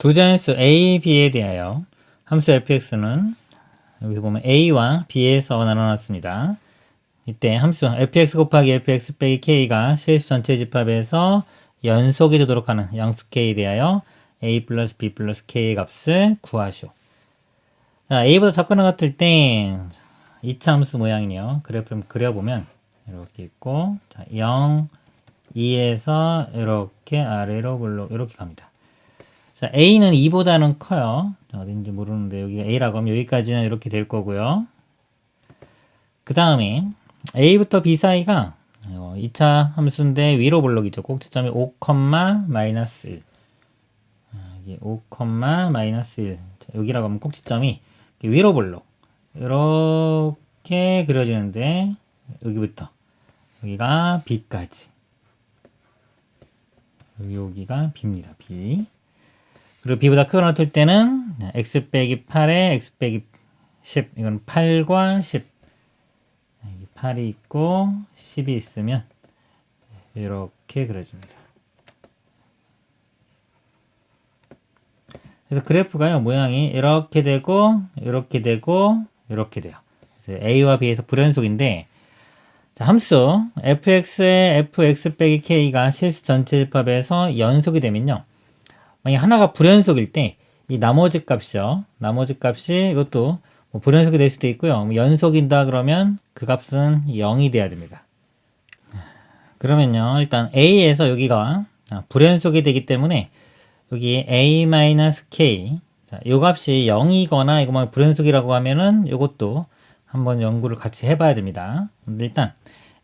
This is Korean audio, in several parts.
두 자연수 a, b에 대하여 함수 fx는 여기서 보면 a와 b에서 나눠놨습니다. 이때 함수 fx 곱하기 fx 빼기 k가 실수 전체 집합에서 연속이 되도록 하는 양수 k에 대하여 a 플러스 b 플러스 k의 값을 구하시오. 자, a보다 작거나 같을 때 2차 함수 모양이요. 그래프를 그려보면 이렇게 있고 자, 0, 2에서 이렇게 아래로 물러 이렇게 갑니다. 자, a는 2보다는 커요. 자, 어딘지 모르는데 여기가 a라고 하면 여기까지는 이렇게 될 거고요. 그 다음에 a부터 b 사이가 2차 함수인데 위로 볼록이죠. 꼭지점이 5, 마이너스 1. 이게 5, 마이너스 1. 자, 여기라고 하면 꼭지점이 위로 볼록. 이렇게 그려지는데 여기부터 여기가 b까지. 여기가 b입니다. b. 그리고 b보다 크거나 같을 때는 x 빼기 8에 x 빼기 10. 이건 8과 10. 8이 있고 10이 있으면 이렇게 그려집니다. 그래서 그래프가요 모양이 이렇게 되고 이렇게 되고 이렇게 돼요. 그래서 A와 B에서 불연속인데 자, 함수 fx의 fx 빼기 k가 실수 전체 집합에서 연속이 되면요. 만약 하나가 불연속일 때 이 나머지 값이요. 나머지 값이 이것도 뭐 불연속이 될 수도 있고요. 뭐 연속인다 그러면 그 값은 0이 돼야 됩니다. 그러면요. 일단 A에서 여기가 불연속이 되기 때문에 여기 A-K 자, 요 값이 0이거나 이거 뭐 불연속이라고 하면은 요것도 한번 연구를 같이 해봐야 됩니다. 일단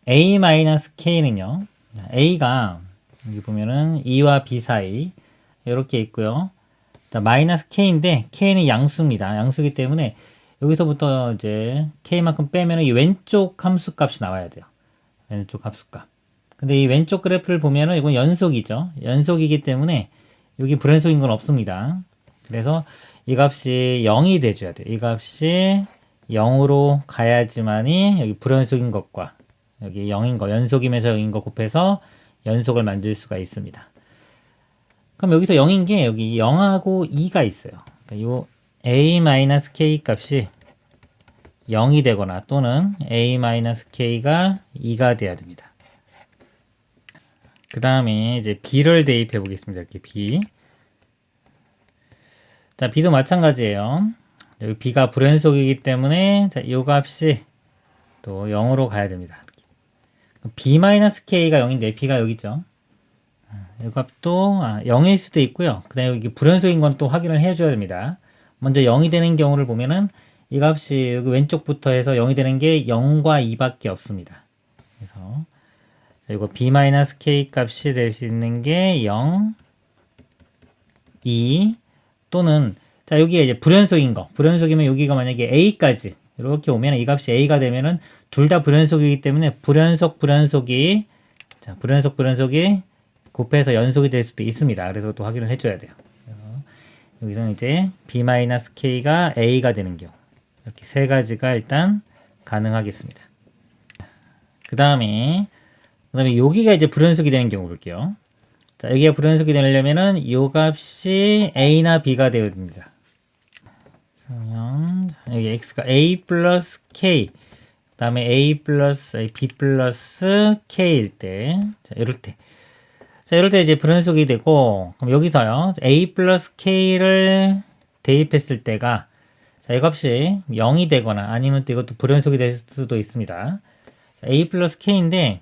A-K는요. A가 여기 보면은 2와 B 사이 이렇게 있고요. 자, 마이너스 K인데 K는 양수입니다. 양수기 때문에 여기서부터 이제 K만큼 빼면 이 왼쪽 함수 값이 나와야 돼요. 왼쪽 함수 값. 근데 이 왼쪽 그래프를 보면은 이건 연속이죠. 연속이기 때문에 여기 불연속인 건 없습니다. 그래서 이 값이 0이 돼줘야 돼요. 이 값이 0으로 가야지만이 여기 불연속인 것과 여기 0인 거, 연속이면서 0인 거 곱해서 연속을 만들 수가 있습니다. 그럼 여기서 0인 게 여기 0하고 2가 있어요. 그러니까 요 a-k 값이 0이 되거나 또는 a-k가 2가 돼야 됩니다. 그 다음에 이제 b를 대입해 보겠습니다. 이렇게 b. 자, b도 마찬가지예요. 여기 b가 불연속이기 때문에 자, 이 값이 또 0으로 가야 됩니다. b-k가 0인데 b가 여기 있죠. 이 값도 아, 0일 수도 있고요. 그 다음에 여기 불연속인 건 또 확인을 해줘야 됩니다. 먼저 0이 되는 경우를 보면은 이 값이 여기 왼쪽부터 해서 0이 되는 게 0과 2밖에 없습니다. 그래서 이거 b-k 값이 될 수 있는 게 0, 2 또는 자 여기에 이제 불연속인 거 불연속이면 여기가 만약에 a까지 이렇게 오면 이 값이 a가 되면은 둘 다 불연속이기 때문에 불연속 불연속이 자 불연속 불연속이 곱해서 연속이 될 수도 있습니다. 그래서 또 확인을 해줘야 돼요. 여기서는 이제 b-k가 a가 되는 경우 이렇게 세 가지가 일단 가능하겠습니다. 그 다음에 그 다음에 여기가 이제 불연속이 되는 경우 볼게요. 자 여기가 불연속이 되려면은 이 값이 a나 b가 되어야 됩니다. 그러면 여기 x가 a 플러스 k 그 다음에 a 플러스 b 플러스 k일 때 자, 이럴 때 자, 이럴 때 이제 불연속이 되고, 그럼 여기서요, a 플러스 k를 대입했을 때가, 자, 이 값이 0이 되거나 아니면 또 이것도 불연속이 될 수도 있습니다. 자, a 플러스 k인데,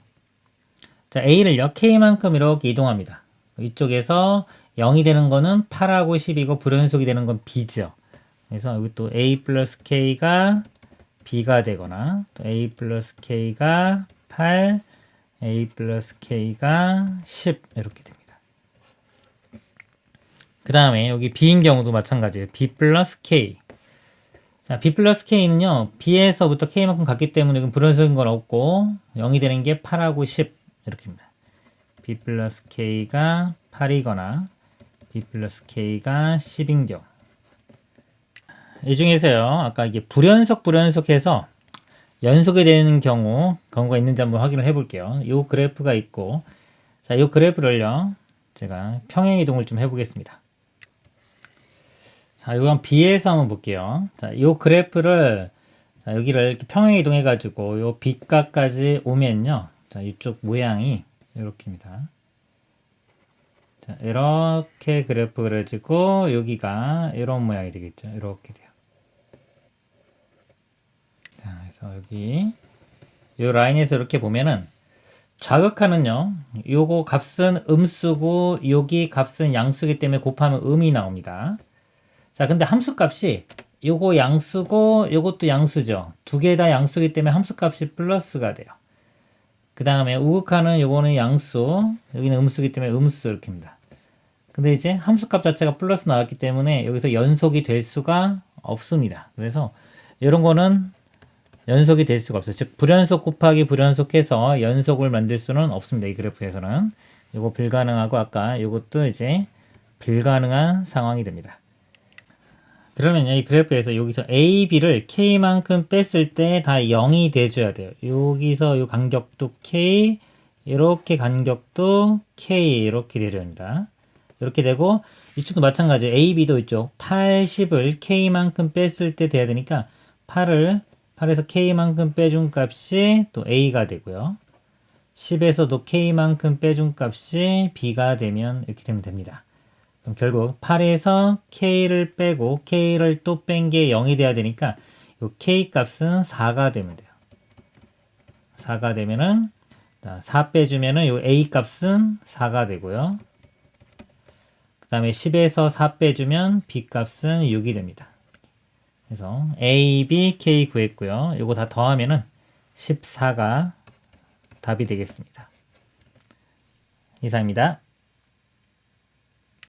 자, a를요, k만큼 이렇게 이동합니다. 이쪽에서 0이 되는 거는 8하고 10이고 불연속이 되는 건 b죠. 그래서 여기 또 a 플러스 k가 b가 되거나, 또 a 플러스 k가 8, a 플러스 k가 10 이렇게 됩니다. 그 다음에 여기 b인 경우도 마찬가지예요. b 플러스 k 자, b 플러스 k는요. b에서부터 k만큼 갔기 때문에 이건 불연속인 건 없고 0이 되는 게 8하고 10 이렇게입니다. b 플러스 k가 8이거나 b 플러스 k가 10인 경우 이 중에서요. 아까 이게 불연속 불연속해서 연속이 되는 경우, 경우가 있는지 한번 확인을 해 볼게요. 이 그래프가 있고, 자, 이 그래프를요, 제가 평행 이동을 좀 해보겠습니다. 자, 이건 B에서 한번 볼게요. 자, 이 그래프를 자, 여기를 이렇게 평행 이동해 가지고 요 B가까지 오면요. 자, 이쪽 모양이 이렇게입니다. 자, 이렇게 그래프 그려지고 여기가 이런 모양이 되겠죠. 이렇게 돼요. 자, 그래서 여기 이 라인에서 이렇게 보면은 자극하는요. 요거 값은 음수고 여기 값은 양수기 때문에 곱하면 음이 나옵니다. 자, 근데 함수 값이 요거 양수고 요것도 양수죠. 두 개 다 양수기 때문에 함수 값이 플러스가 돼요. 그 다음에 우극하는 요거는 양수, 여기는 음수기 때문에 음수 이렇게입니다. 근데 이제 함수 값 자체가 플러스 나왔기 때문에 여기서 연속이 될 수가 없습니다. 그래서 이런 거는 연속이 될 수가 없어요. 즉 불연속 곱하기 불연속해서 연속을 만들 수는 없습니다. 이 그래프에서는 이거 불가능하고 아까 이것도 이제 불가능한 상황이 됩니다. 그러면 이 그래프에서 여기서 A, B를 K만큼 뺐을 때 다 0이 돼줘야 돼요. 여기서 이 간격도 K, 이렇게 간격도 K 이렇게 돼줘야 됩니다. 이렇게 되고 이쪽도 마찬가지예요. A, B도 이쪽 80을 K만큼 뺐을 때 돼야 되니까 8을 8에서 K만큼 빼준 값이 또 A가 되고요. 10에서도 K만큼 빼준 값이 B가 되면 이렇게 되면 됩니다. 그럼 결국 8에서 K를 빼고 K를 또 뺀 게 0이 돼야 되니까 이 K 값은 4가 되면 돼요. 4가 되면은 4 빼주면은 이 A 값은 4가 되고요. 그 다음에 10에서 4 빼주면 B 값은 6이 됩니다. 그래서 A, B, K 구했고요. 이거 다 더하면은 14가 답이 되겠습니다. 이상입니다.